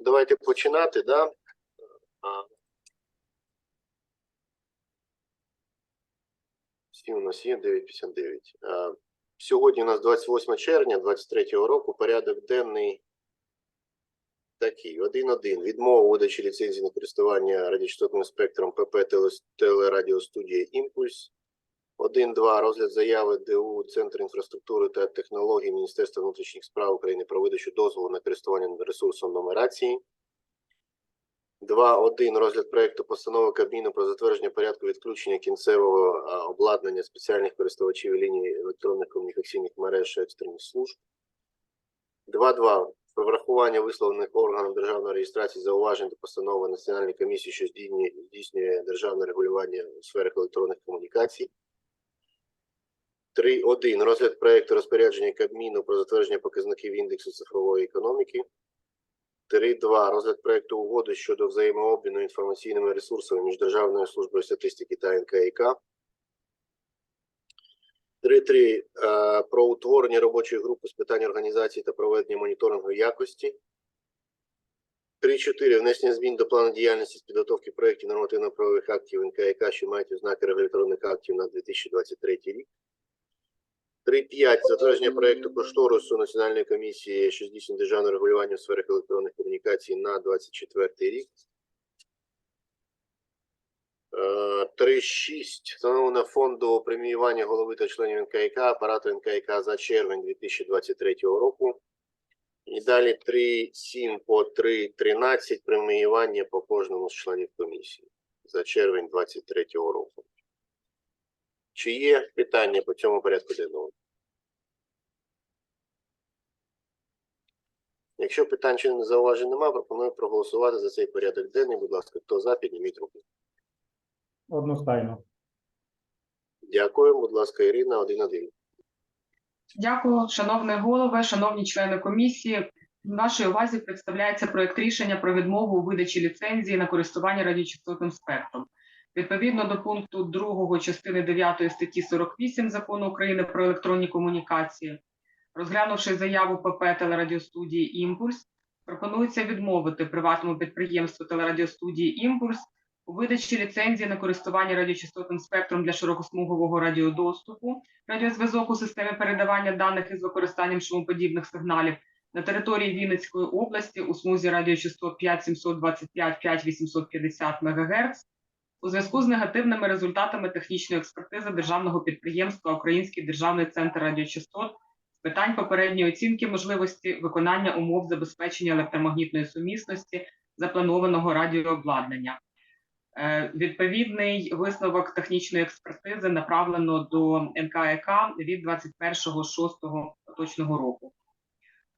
Давайте починати, да? Всі у нас є 9.59. Сьогодні у нас 28 червня 23 року. Порядок денний такий. 1.1. Відмова видачі ліцензії на користування радіочастотним спектром ПП телерадіостудія «Імпульс». 1.2. Розгляд заяви ДУ Центр інфраструктури та технологій Міністерства внутрішніх справ України про видачу дозволу на користування ресурсом нумерації. 2.1. Розгляд проекту постанови Кабміну про затвердження порядку відключення кінцевого обладнання спеціальних користувачів ліній електронних комунікаційних мереж екстрених служб. 2.2. Про врахування висловлених органом державної реєстрації зауважень до постанови Національної комісії, що здійснює державне регулювання у сферах електронних комунікацій. 3.1. Розгляд проекту розпорядження Кабміну про затвердження показників індексу цифрової економіки. 3.2. Розгляд проекту угоди щодо взаємообміну інформаційними ресурсами між Державною службою статистики та НКІК. 3.3. Е, Про утворення робочої групи з питань організації та проведення моніторингу якості. 3.4. Внесення змін до плану діяльності з підготовки проєктів нормативно-правових актів НКІК, що мають ознаки регуляторних актів на 2023 рік. 3.5. Затвердження проекту кошторису Національної комісії, що здійснює державне регулювання у сферах електронних комунікацій на 24 рік. Е, 3.6. Встановлено фонду преміювання голови та членів НКК, апарату НКК за червень 2023 року. І далі 3.7 по 3.13 преміювання по кожному з членів комісії за червень 2023 року. Чи є питання по цьому порядку денному? Якщо питань чи зауважень немає, пропоную проголосувати за цей порядок денний. Будь ласка, хто за, підніміть руку. Одностайно. Дякую. Будь ласка, Ірина, один-один. Дякую, шановний голове, шановні члени комісії. В нашій увазі представляється проект рішення про відмову у видачі ліцензії на користування радіочастотним спектром. Відповідно до пункту 2 частини 9 статті 48 Закону України про електронні комунікації, розглянувши заяву ПП телерадіостудії Імпульс, пропонується відмовити приватному підприємству телерадіостудії Імпульс у видачі ліцензії на користування радіочастотним спектром для широкосмугового радіодоступу, радіозв'язок у системі передавання даних із використанням шумоподібних сигналів на території Вінницької області у смузі радіочастот 5725-5850 МГц у зв'язку з негативними результатами технічної експертизи державного підприємства Український державний центр радіочастот з питань попередньої оцінки можливості виконання умов забезпечення електромагнітної сумісності запланованого радіообладнання. Е, Відповідний висновок технічної експертизи направлено до НКЕК від 21.06 поточного року.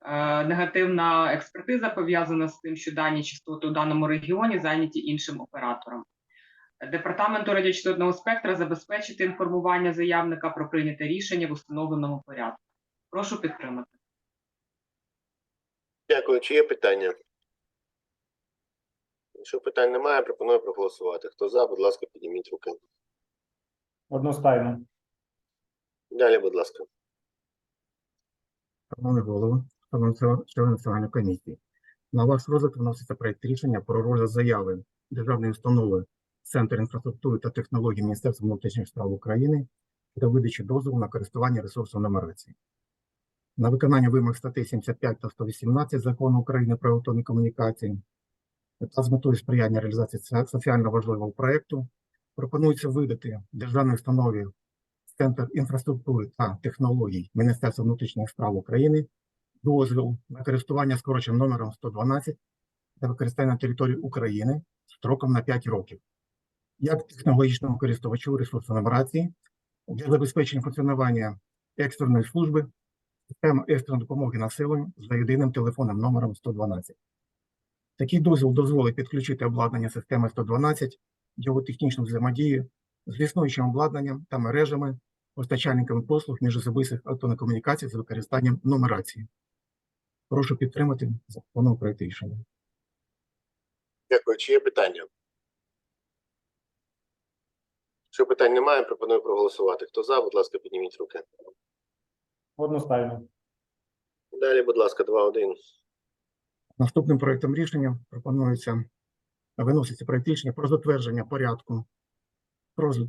Е, Негативна експертиза пов'язана з тим, що дані частоти у даному регіоні зайняті іншим оператором. Департаменту радіочастотного спектра забезпечити інформування заявника про прийняте рішення в установленому порядку. Прошу підтримати. Дякую. Чи є питання? Якщо питань немає, пропоную проголосувати. Хто за, будь ласка, підніміть руки. Одностайно. Далі, будь ласка. Шановний голово, шановні члени національної комісії, на ваш розгляд вноситься проект рішення про розгляд заяви державної установи Центр інфраструктури та технологій Міністерства внутрішніх справ України щодо видачі дозволу на користування ресурсом нумерації. На виконання вимог статей 75 та 118 Закону України про електронні комунікації та з метою сприяння реалізації соціально важливого проекту пропонується видати державній установі Центр інфраструктури та технологій Міністерства внутрішніх справ України дозвіл на користування скороченим номером 112 для використання території України строком на 5 років, як технологічному користувачу ресурсу нумерації для забезпечення функціонування екстреної служби системи екстреної допомоги населенню за єдиним телефонним номером 112. Такий дозвіл дозволить підключити обладнання системи 112 його технічну взаємодію з існуючим обладнанням та мережами постачальниками послуг міжособистих комунікацій з використанням нумерації. Прошу підтримати проект рішення. Дякую. Чи є питання? Якщо питань немає, пропоную проголосувати. Хто за, будь ласка, підніміть руки. Одностайно. Далі, будь ласка, 2-1. Наступним проектом рішення пропонується виноситься проект рішення про затвердження порядку про з-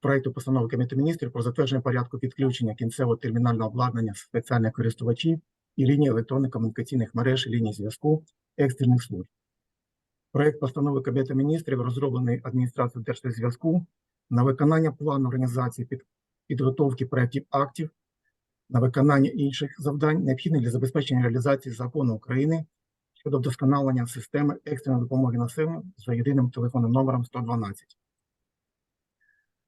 проекту постанови Кабінету міністрів про затвердження порядку підключення кінцевого термінального обладнання спеціальних користувачів і ліній електронно-комунікаційних мереж і ліній зв'язку екстрених служб. Проект постанови Кабінету міністрів розроблений адміністрацією Держзв'язку на виконання плану організації під, підготовки проєктів актів, на виконання інших завдань, необхідних для забезпечення реалізації закону України щодо вдосконалення системи екстреної допомоги населенню за єдиним телефонним номером 112.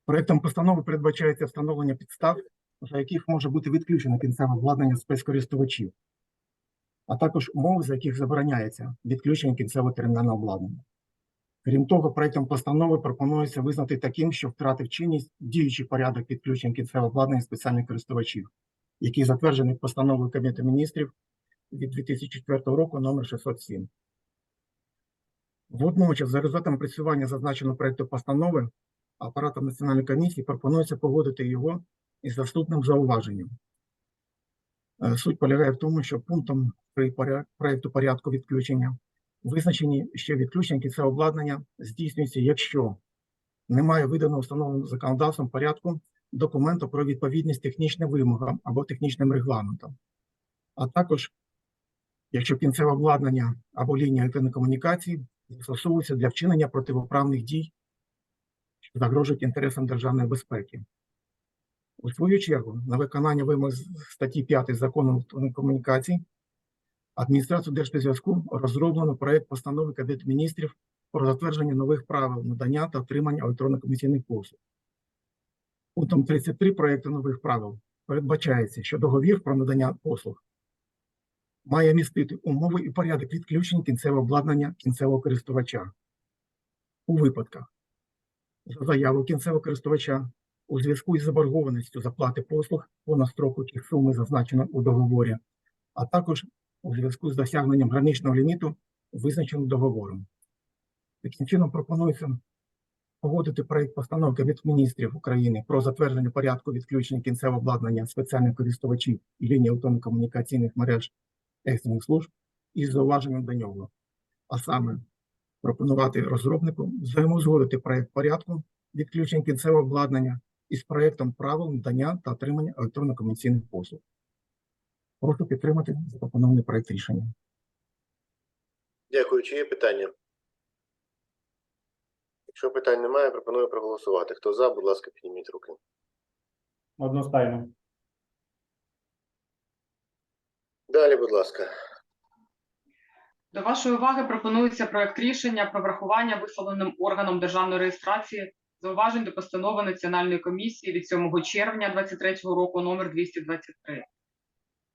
Проектом постанови передбачається встановлення підстав, за яких може бути відключено кінцеве обладнання спецкористувачів, а також умови, за яких забороняється відключення кінцевого термінального обладнання. Крім того, проектом постанови пропонується визнати таким, що втратив чинність діючий порядок підключення кінцевого обладнання спеціальних користувачів, який затверджений постановою Кабінету міністрів від 2004 року номер 607. Водночас, за результатом працювання зазначеного проекту постанови, апаратом Національної комісії пропонується погодити його із наступним зауваженням. Е, Суть полягає в тому, що пунктом при проекту порядку відключення визначені, що відключення кінцевого обладнання здійснюється, якщо немає виданого встановленого законодавством порядку документу про відповідність технічним вимогам або технічним регламентам, а також якщо кінцеве обладнання або лінія електронної застосовується для вчинення противоправних дій, що загрожують інтересам державної безпеки. У свою чергу, на виконання вимог статті 5 закону комунікацій, адміністрацією Держспецзв'язку розроблено проект постанови Кабінету міністрів про затвердження нових правил надання та отримання електронно-комісійних послуг. Пунктом 33 проекту нових правил передбачається, що договір про надання послуг має містити умови і порядок відключення кінцевого обладнання кінцевого користувача. У випадках за заяву кінцевого користувача у зв'язку із заборгованістю заплати послуг понад строку чи суми, зазначено у договорі, а також у зв'язку з досягненням граничного ліміту, визначеного договором. Таким чином пропонується погодити проект постанови Кабінету міністрів України про затвердження порядку відключення кінцевого обладнання спеціальних користувачів і ліній електронно-комунікаційних мереж екстрених служб із зауваженням до нього. А саме пропонувати розробнику взаємоузгодити проект порядку відключення кінцевого обладнання із проектом правил надання та отримання електронно-комунікаційних послуг. Прошу підтримати запропонований проект рішення. Дякую. Чи є питання? Якщо питань немає, пропоную проголосувати. Хто за, будь ласка, підніміть руки. Одностайно. Далі, будь ласка. До вашої уваги пропонується проект рішення про врахування висловленим органом державної реєстрації зауважень до постанови Національної комісії від 7 червня 2023 року номер 223.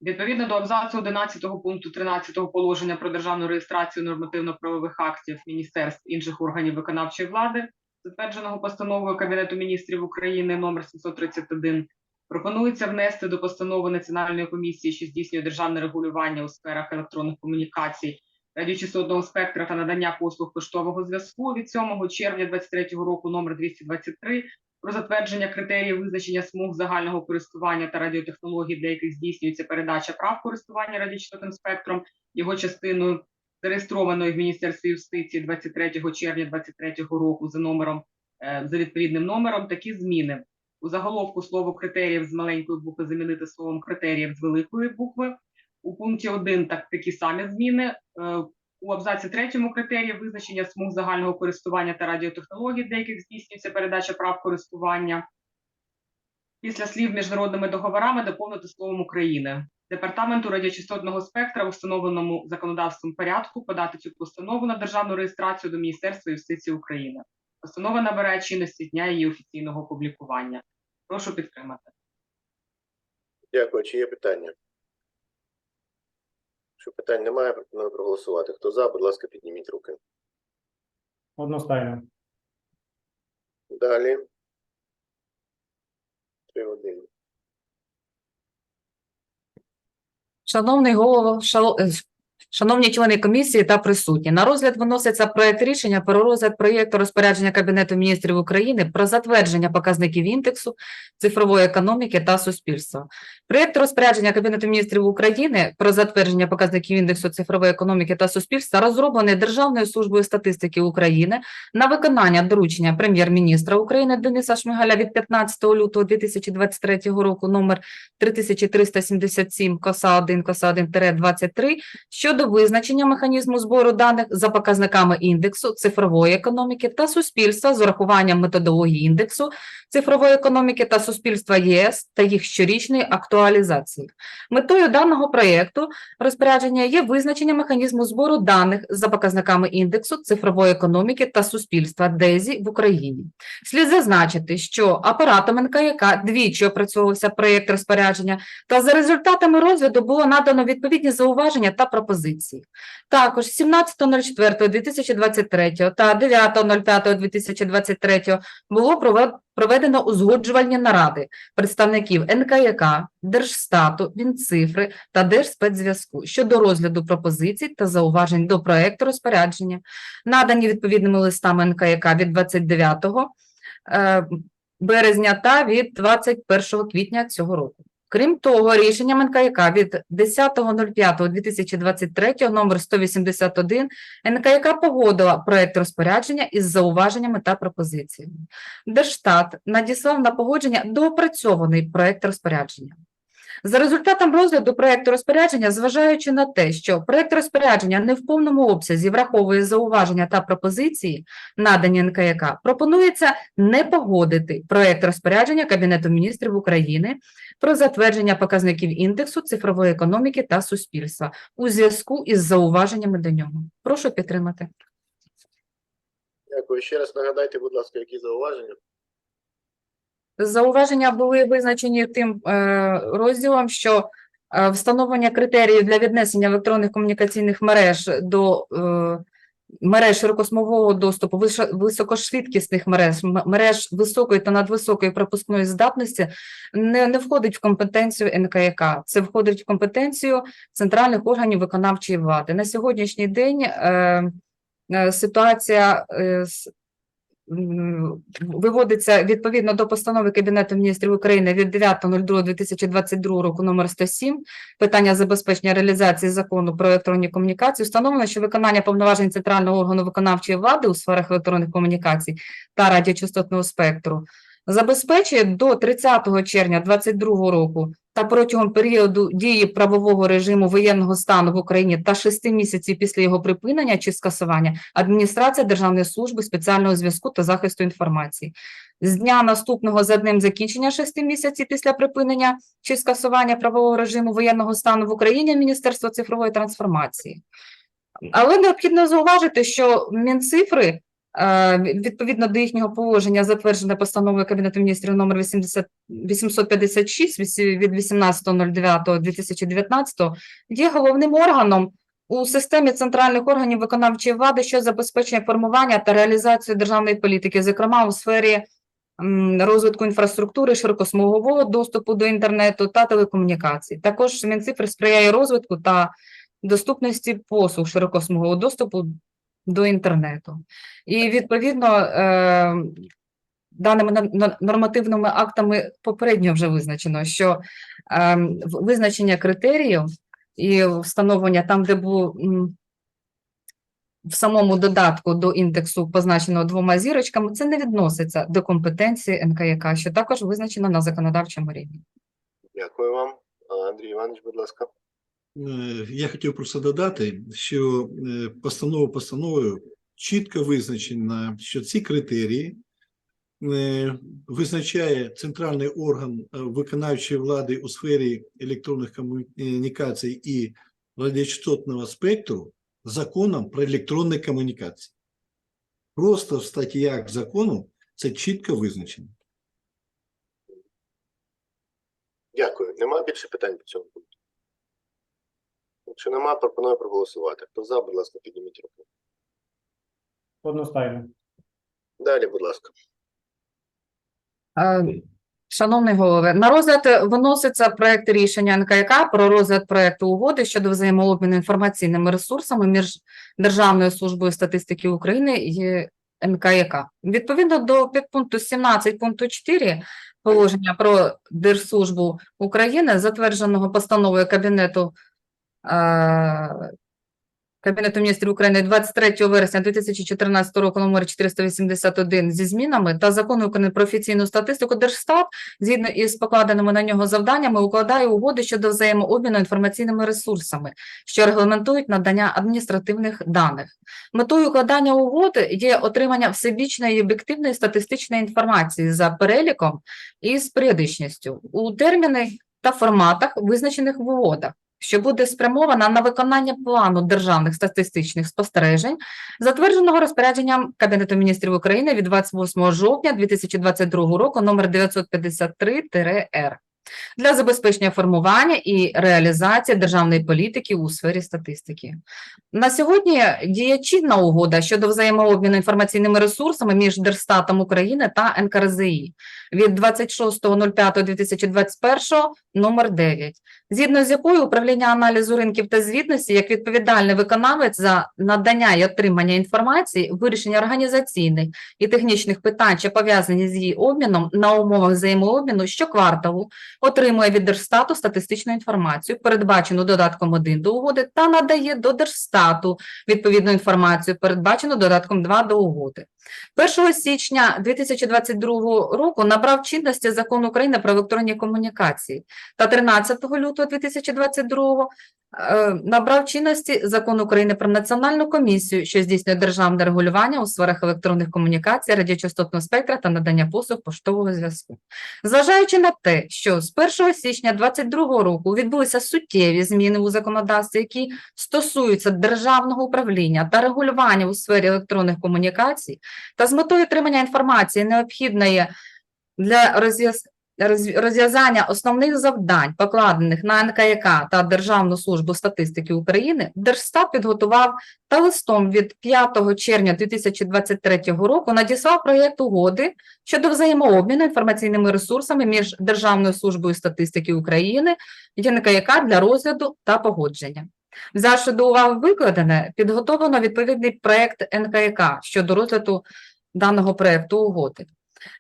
Відповідно до абзацу 11 пункту 13 положення про державну реєстрацію нормативно-правових актів міністерств інших органів виконавчої влади, затвердженого постановою Кабінету міністрів України номер 731, Пропонується внести до постанови Національної комісії, що здійснює державне регулювання у сферах електронних комунікацій, радіочастотного спектра та надання послуг поштового зв'язку. Від 7 червня 2023 року номер 223 про затвердження критеріїв визначення смуг загального користування та радіотехнологій, для яких здійснюється передача прав користування радіочастотним спектром, його частиною зареєстрованої в Міністерстві юстиції 23 червня 2023 року за номером е, за відповідним номером такі зміни. У заголовку слово критеріїв з маленької букви замінити словом критеріїв з великої букви. У пункті 1 так такі самі зміни. У абзаці третьому критерії визначення смуг загального користування та радіотехнологій, для яких здійснюється передача прав користування. Після слів міжнародними договорами доповнити словом України. Департаменту радіочастотного спектра в установленому законодавством порядку подати цю постанову на державну реєстрацію до Міністерства юстиції України. Постанова набирає чинності дня її офіційного опублікування. Прошу підтримати. Дякую. Чи є питання? Якщо питань немає, пропоную проголосувати. Хто за, будь ласка, підніміть руки. Одностайно. Далі. Три один. Шановний голово, шал- Шановні члени комісії та присутні, на розгляд виноситься проект рішення про розгляд проєкту розпорядження Кабінету міністрів України про затвердження показників індексу цифрової економіки та суспільства. Проєкт розпорядження Кабінету міністрів України про затвердження показників індексу цифрової економіки та суспільства розроблений Державною службою статистики України на виконання доручення прем'єр-міністра України Дениса Шмигаля від 15 лютого 2023 року номер 3377 коса 1 коса 1 23 щодо визначення механізму збору даних за показниками індексу цифрової економіки та суспільства з урахуванням методології індексу цифрової економіки та суспільства ЄС та їх щорічної актуалізації. Метою даного проєкту розпорядження є визначення механізму збору даних за показниками індексу цифрової економіки та суспільства ДЕЗІ в Україні. Слід зазначити, що апаратом НКЯК двічі опрацьовувався проєкт розпорядження, та за результатами розгляду було надано відповідні зауваження та пропозиції. Також 17.04.2023 та 9.05.2023 було проведено узгоджувальні наради представників НКЯК, Держстату, Мінцифри та Держспецзв'язку щодо розгляду пропозицій та зауважень до проекту розпорядження, надані відповідними листами НКЯК від 29 е, березня та від 21 квітня цього року. Крім того, рішенням НКК від 10.05.2023 номер 181 НКК погодила проект розпорядження із зауваженнями та пропозиціями. Держстат надіслав на погодження доопрацьований проект розпорядження. За результатом розгляду проекту розпорядження, зважаючи на те, що проект розпорядження не в повному обсязі враховує зауваження та пропозиції, надані НКЯК, пропонується не погодити проект розпорядження Кабінету міністрів України про затвердження показників індексу цифрової економіки та суспільства у зв'язку із зауваженнями до нього. Прошу підтримати. Дякую. Ще раз нагадайте, будь ласка, які зауваження? Зауваження були визначені тим е, розділом, що е, встановлення критеріїв для віднесення електронних комунікаційних мереж до е, мереж широкосмового доступу, високошвидкісних мереж, мереж високої та надвисокої пропускної здатності не, не входить в компетенцію НКЯК. Це входить в компетенцію центральних органів виконавчої влади. На сьогоднішній день ситуація з виводиться відповідно до постанови Кабінету міністрів України від 9.02.2022 року номер 107 питання забезпечення реалізації закону про електронні комунікації. Встановлено, що виконання повноважень центрального органу виконавчої влади у сферах електронних комунікацій та радіочастотного спектру забезпечує до 30 червня 2022 року та протягом періоду дії правового режиму воєнного стану в Україні та 6 місяців після його припинення чи скасування адміністрація Державної служби спеціального зв'язку та захисту інформації. З дня наступного за днем закінчення 6 місяців після припинення чи скасування правового режиму воєнного стану в Україні Міністерство цифрової трансформації. Але необхідно зауважити, що Мінцифри відповідно до їхнього положення, затверджене постановою Кабінету міністрів номер 80 856 вісі- від 18.09.2019, є головним органом у системі центральних органів виконавчої влади, що забезпечує формування та реалізацію державної політики, зокрема у сфері розвитку інфраструктури, широкосмугового доступу до інтернету та телекомунікацій. Також Мінцифри сприяє розвитку та доступності послуг широкосмугового доступу до інтернету. І відповідно е, даними нор- нор- нормативними актами попередньо вже визначено, що е, визначення критеріїв і встановлення там, де було в самому додатку до індексу позначено двома зірочками, це не відноситься до компетенції НКЯК, що також визначено на законодавчому рівні. Дякую вам. Андрій Іванович, будь ласка. Е, Я хотів просто додати, що е, постанова постановою чітко визначено, що ці критерії е, визначає центральний орган виконавчої влади у сфері електронних комунікацій і радіочастотного спектру законом про електронні комунікації. Просто в статтях закону це чітко визначено. Дякую. Нема більше питань по цьому? Якщо нема, пропоную проголосувати. Хто за, будь ласка, підніміть руку. Одностайно. Далі, будь ласка. Е, Шановний голове, на розгляд виноситься проект рішення НКК про розгляд проекту угоди щодо взаємообміну інформаційними ресурсами між Державною службою статистики України і НКК. Відповідно до підпункту 17 пункту 4 положення про Держслужбу України, затвердженого постановою Кабінету Кабінету міністрів України 23 вересня 2014 року номер 481 зі змінами та закону України про офіційну статистику Держстат згідно із покладеними на нього завданнями укладає угоди щодо взаємообміну інформаційними ресурсами, що регламентують надання адміністративних даних. Метою укладання угоди є отримання всебічної і об'єктивної статистичної інформації за переліком і з періодичністю у терміни та форматах, визначених в угодах що буде спрямована на виконання плану державних статистичних спостережень, затвердженого розпорядженням Кабінету міністрів України від 28 жовтня 2022 року номер 953-Р для забезпечення формування і реалізації державної політики у сфері статистики. На сьогодні діє чинна угода щодо взаємообміну інформаційними ресурсами між Держстатом України та НКРЗІ. Від 26.05.2021 номер 9 згідно з якою управління аналізу ринків та звітності як відповідальний виконавець за надання і отримання інформації, вирішення організаційних і технічних питань, що пов'язані з її обміном на умовах взаємообміну щокварталу, отримує від Держстату статистичну інформацію, передбачену додатком 1 до угоди, та надає до Держстату відповідну інформацію, передбачену додатком 2 до угоди. 1 січня 2022 року набрав чинності Закон України про електронні комунікації та 13 лютого 2022 е, набрав чинності Закон України про Національну комісію, що здійснює державне регулювання у сферах електронних комунікацій, радіочастотного спектра та надання послуг поштового зв'язку. Зважаючи на те, що з 1 січня 2022 року відбулися суттєві зміни у законодавстві, які стосуються державного управління та регулювання у сфері електронних комунікацій, та з метою отримання інформації необхідної для розв'яз- роз- розв'язання основних завдань, покладених на НКЯК та Державну службу статистики України, Держстат підготував та листом від 5 червня 2023 року надіслав проєкт угоди щодо взаємообміну інформаційними ресурсами між Державною службою статистики України і НКЯК для розгляду та погодження. Взявши до уваги викладене, підготовлено відповідний проект НКЯК щодо розгляду даного проекту угоди,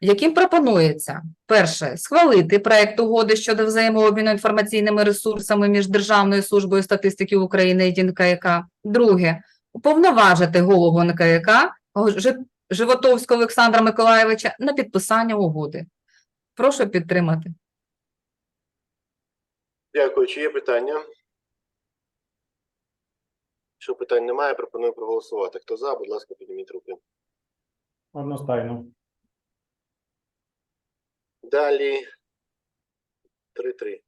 яким пропонується перше схвалити проект угоди щодо взаємообміну інформаційними ресурсами між Державною службою статистики України і НКЯК. Друге уповноважити голову Жи- Животовського Олександра Миколайовича на підписання угоди. Прошу підтримати. Дякую. Чи є питання? Якщо питань немає, пропоную проголосувати. Хто за, будь ласка, підніміть руки. Одностайно. Далі 3-3.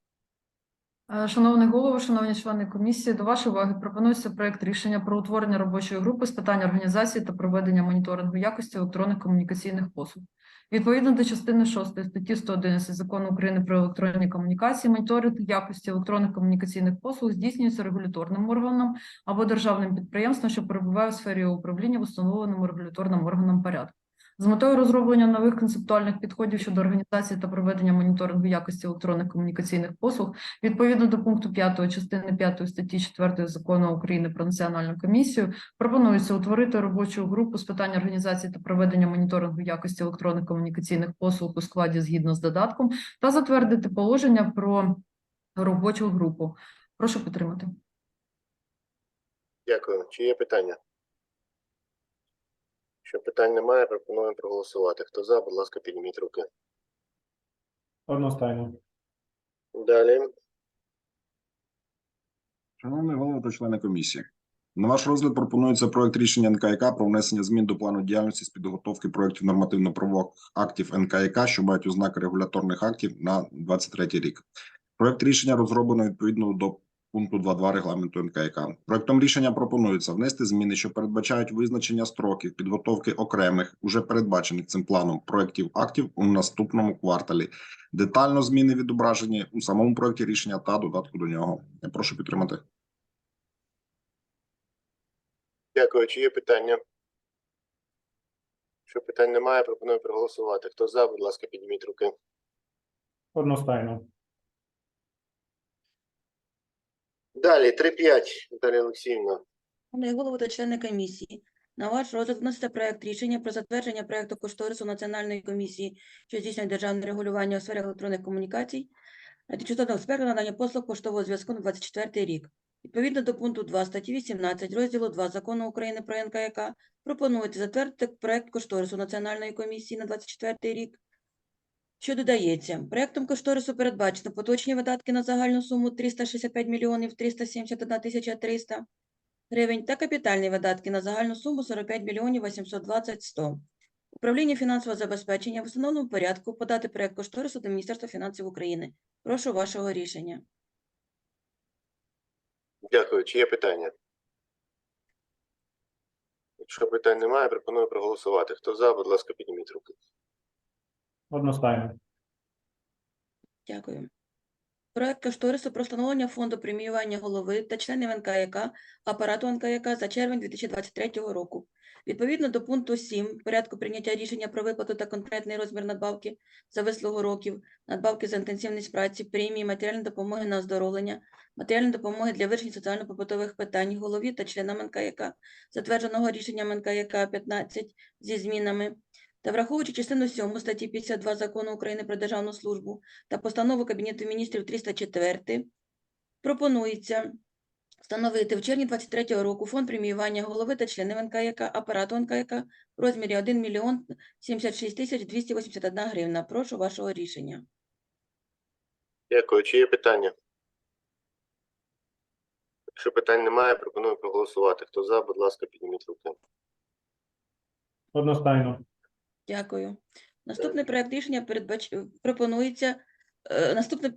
Е, Шановний голово, шановні члени комісії, до вашої уваги пропонується проект рішення про утворення робочої групи з питань організації та проведення моніторингу якості електронних комунікаційних послуг. Відповідно до частини 6 статті 111 Закону України про електронні комунікації, моніторинг якості електронних комунікаційних послуг здійснюється регуляторним органом або державним підприємством, що перебуває у сфері управління в установленому регуляторним органом порядку. З метою розроблення нових концептуальних підходів щодо організації та проведення моніторингу якості електронних комунікаційних послуг Відповідно до пункту 5 частини 5 статті 4 Закону України про національну комісію пропонується утворити робочу групу з питань організації та проведення моніторингу якості електронних комунікаційних послуг у складі згідно з додатком та затвердити положення про робочу групу. Прошу підтримати. Дякую. Чи є питання? Якщо питань немає, пропоную проголосувати. Хто за, будь ласка, підніміть руки. Одностайно. Далі. Шановний голово та члени комісії, на ваш розгляд пропонується проект рішення НКЯК про внесення змін до плану діяльності з підготовки проєктів нормативно-правових актів НКЯК, що мають ознаки регуляторних актів на 23 рік. Проект рішення розроблено відповідно до пункту 2.2 регламенту НКЯК. Проектом рішення пропонується внести зміни, що передбачають визначення строків підготовки окремих, уже передбачених цим планом проєктів актів у наступному кварталі. Детально зміни відображені у самому проєкті рішення та додатку до нього. Я прошу підтримати. Дякую. Чи є питання? Якщо питань немає, пропоную проголосувати. Хто за, будь ласка, підніміть руки. Одностайно. Далі 3-5, Наталія Олексіївна. Шановний голово та члени комісії, на ваш розгляд вноситься проект рішення про затвердження проекту кошторису Національної комісії, що здійснює державне регулювання у сфері електронних комунікацій, радіочастотного спектру надання послуг поштового зв'язку на 24 рік. Відповідно до пункту 2 статті 18 розділу 2 Закону України про НКЯК пропонується затвердити проект кошторису Національної комісії на 24 рік, що додається. Проектом кошторису передбачено поточні видатки на загальну суму 365 мільйонів 371 тисяча 300 гривень та капітальні видатки на загальну суму 45 мільйонів 820 100. Управління фінансового забезпечення в установленому порядку подати проект кошторису до Міністерства фінансів України. Прошу вашого рішення. Дякую. Чи є питання? Якщо питань немає, пропоную проголосувати. Хто за, будь ласка, підніміть руки. Одностайно. Дякую. Проект кошторису про встановлення фонду преміювання голови та членів НКЯК, апарату НКЯК за червень 2023 року. Відповідно до пункту 7 порядку прийняття рішення про виплату та конкретний розмір надбавки за вислугу років, надбавки за інтенсивність праці, премії, матеріальної допомоги на оздоровлення, матеріальної допомоги для вирішення соціально-побутових питань голові та членам НКЯК, затвердженого рішенням НКЯК 15 зі змінами, та враховуючи частину 7 статті 52 Закону України про державну службу та постанову Кабінету міністрів 304, пропонується встановити в червні 23 року фонд преміювання голови та членів НКЯК, апарату НКЯК в розмірі 1 мільйон 76 тисяч 281 гривна. Прошу вашого рішення. Дякую. Чи є питання? Якщо питань немає, пропоную проголосувати. Хто за, будь ласка, підніміть руки. Одностайно. Дякую. Наступний проект рішення передбач... пропонується е, наступний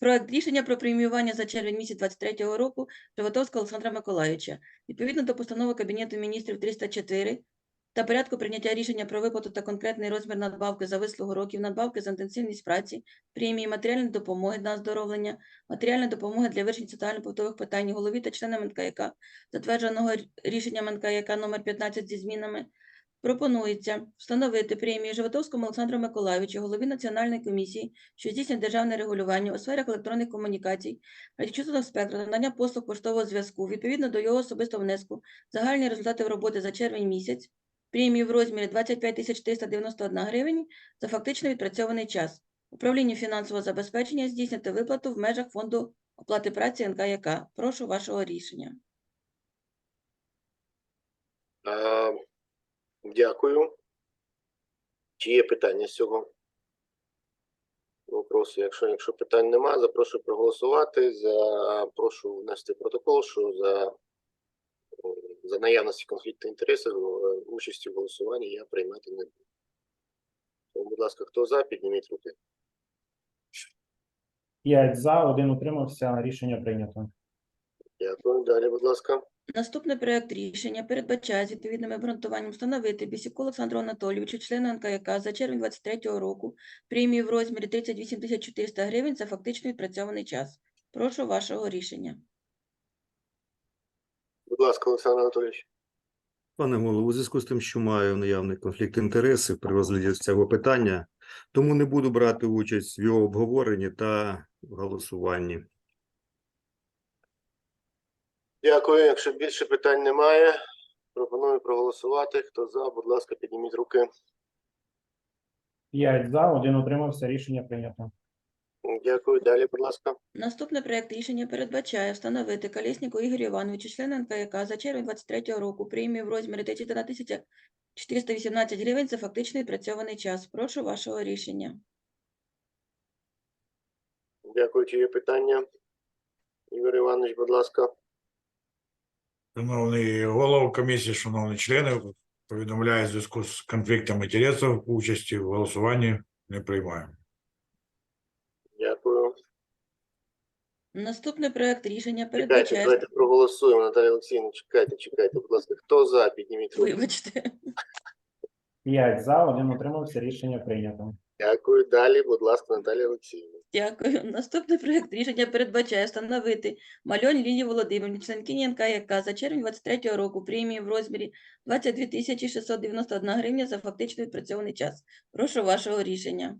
проект рішення про преміювання за червень місяць 23 року Животовського Олександра Миколайовича. Відповідно до постанови Кабінету міністрів 304 та порядку прийняття рішення про виплату та конкретний розмір надбавки за вислугу років, надбавки за інтенсивність праці, премії, матеріальної допомоги на оздоровлення, матеріальної допомоги для вирішення соціально-побутових питань голові та членам НКЯК, затвердженого рішенням НКЯК номер 15 зі змінами, Пропонується встановити премію Животовському Олександру Миколайовичу, голові Національної комісії, що здійснює державне регулювання у сферах електронних комунікацій, радіочастотного спектру, надання послуг поштового зв'язку, відповідно до його особистого внеску, загальні результати роботи за червень місяць, премію в розмірі 25 тисяч 391 гривень за фактично відпрацьований час. Управління фінансового забезпечення здійснити виплату в межах фонду оплати праці НКЯК. Прошу вашого рішення. А, дякую. Чи є питання з цього? Вопросу, якщо, якщо питань немає, запрошую проголосувати. За, прошу внести протокол, що за, за наявності конфлікту інтересів е, участі в голосуванні я приймати не буду. Тому, будь ласка, хто за, підніміть руки. 5 за, один утримався. Рішення прийнято. Дякую. Далі, будь ласка. Наступний проект рішення передбачає з відповідним обґрунтуванням встановити Бісіку Олександру Анатолійовичу, члену НКЯК за червень 23 року премію в розмірі 38 тисяч 400 гривень за фактично відпрацьований час. Прошу вашого рішення. Будь ласка, Олександр Анатолійович. Пане голово, у зв'язку з тим, що маю наявний конфлікт інтересів при розгляді цього питання, тому не буду брати участь в його обговоренні та голосуванні. Дякую. Якщо більше питань немає, пропоную проголосувати. Хто за, будь ласка, підніміть руки. 5 за, один утримався. Рішення прийнято. Дякую. Далі, будь ласка. Наступний проект рішення передбачає встановити Колєсніку Ігорю Івановичу, члену НКЯК за червень 23 року премію в розмірі 31 тисяча 418 гривень за фактично відпрацьований час. Прошу вашого рішення. Дякую. Чи є питання? Ігор Іванович, будь ласка. Шановний голово комісії, шановні члени, повідомляю в зв'язку з конфліктом інтересів участі в голосуванні не приймаємо. Дякую. Наступний проект рішення Чекайте, давайте проголосуємо. Наталія Олексіївна, чекайте, чекайте, будь ласка. Хто за, підніміть руки. Вибачте. 5 за, один утримався. Рішення прийнято. Дякую. Далі, будь ласка, Наталія Олексіївна. Дякую. Наступний проект рішення передбачає встановити Мальон Лілії Володимирівні, членкині НКЯК за червень 23 року премії в розмірі 22 тисячі 691 гривня за фактично відпрацьований час. Прошу вашого рішення.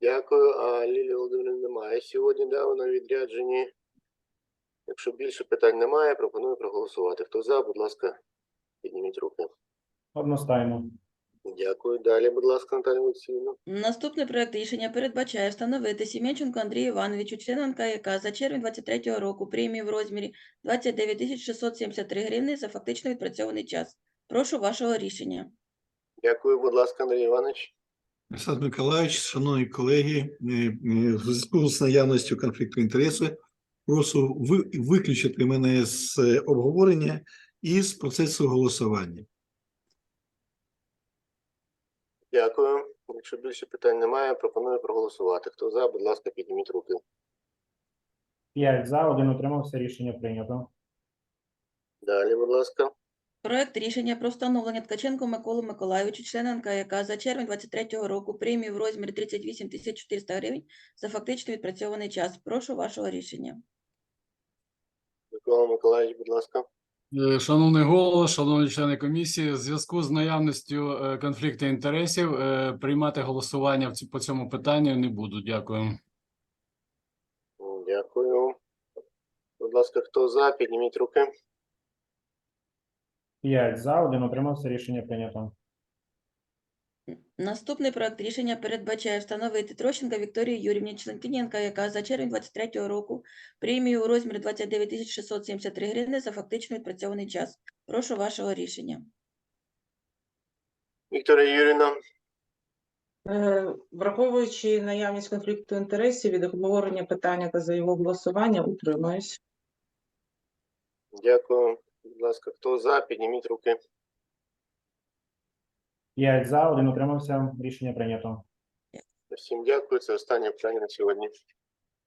Дякую. А Лілії Володимирівни немає сьогодні, да, вона в немає сьогодні, да, вона в відрядженні. Якщо більше питань немає, пропоную проголосувати. Хто за, будь ласка, підніміть руки. Одностайно. Дякую. Далі, будь ласка, Наталія Олексіївна. Наступний проект рішення передбачає встановити Сім'янченко Андрію Івановичу, члену НКЯК за червень 23 року премію в розмірі 29 тисяч 673 гривни за фактично відпрацьований час. Прошу вашого рішення. Дякую, будь ласка, Андрій Іванович. Олександр Миколаївич, шановні колеги, е, е, в зв'язку з наявністю конфлікту інтересу прошу виключити мене з е, обговорення і з процесу голосування. Дякую. Якщо більше питань немає, пропоную проголосувати. Хто за, будь ласка, підніміть руки. П'ять за, один утримався. Рішення прийнято. Далі, будь ласка. Проект рішення про встановлення Ткаченку Миколу Миколайовичу, члена НКЯК за червень 23 року премію в розмірі 38 тисяч 400 гривень за фактично відпрацьований час. Прошу вашого рішення. Микола Миколаївич, будь ласка. Е, Шановний голово, шановні члени комісії, в зв'язку з наявністю е, конфлікту інтересів е, приймати голосування по цьому питанню не буду. Дякую. Дякую. Будь ласка, хто за, підніміть руки. П'ять за, один утримався. Рішення прийнято. Наступний проект рішення передбачає встановити Трощенка Вікторії Юрівні, членкині НКЯК за червень 23 року премію у розмірі 29 тисяч 673 гривни за фактично відпрацьований час. Прошу вашого рішення. Вікторія Юріївна. Е, Враховуючи наявність конфлікту інтересів від обговорення питання та за його голосування, утримуюсь. Дякую. Будь ласка, хто за, підніміть руки. П'ять за, один утримався. Рішення прийнято. Всім дякую. Це останнє питання на сьогодні.